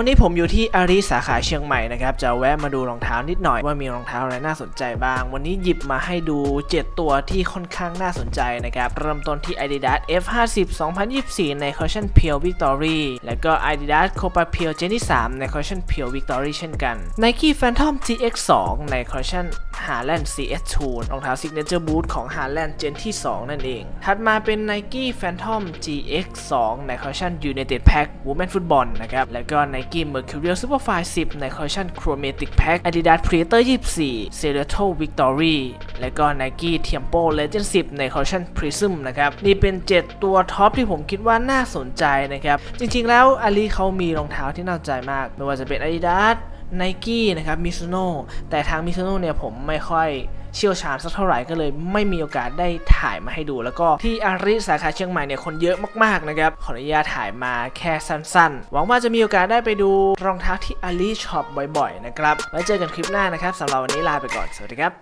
วันนี้ผมอยู่ที่อารีสาขาเชียงใหม่นะครับ จะแวะมาดูรองเท้านิดหน่อยว่ามีรองเท้าอะไรน่าสนใจบ้าง วันนี้หยิบมาให้ดู 7 ตัวที่ค่อนข้างน่าสนใจนะครับ เริ่มต้นที่ Adidas F50 2024 ในคอลเลคชัน Pure Victory แล้วก็ Adidas Copa Pure Gen ที่3ในคอลเลคชัน Pure Victory เช่นกัน Nike Phantom GX2 ในคอลเลคชัน Harland CS2 รองเท้า Signature Boot ของ Harland Gen ที่ 2 นั่นเอง ถัดมาเป็น Nike Phantom GX2 ในคอลเลคชัน United Pack Women Football นะครับ แล้วก็ Nike เกม Mercurial Superfly 10 ในคอลเลคชัน Chromatic Pack Adidas Predator 24 Cerato Victory และก็ Nike Tempo Legend 10 ในคอลเลคชัน Prism นะครับ นี่เป็น 7 ตัวท็อปที่ผมคิดว่าน่าสนใจนะครับ จริงๆแล้วอาลีเขามีรองเท้าที่น่าสนใจมาก ไม่ว่าจะเป็น Adidas ไนกี้นะครับมิซูโน่แต่ทางมิซูโน่เนี่ยผมไม่ค่อยเชี่ยวชาญสักเท่าไหร่ก็เลยไม่มีโอกาสได้ถ่ายมาให้ดู แล้วก็ที่อาริสาขาเชียงใหม่เนี่ยคนเยอะมากๆนะครับขออนุญาตถ่ายมาแค่สั้นๆ หวังว่าจะมีโอกาสได้ไปดูรองเท้าที่อาริช็อปบ่อยๆนะครับไว้เจอกันคลิปหน้านะครับสำหรับวันนี้ลาไปก่อนสวัสดีครับ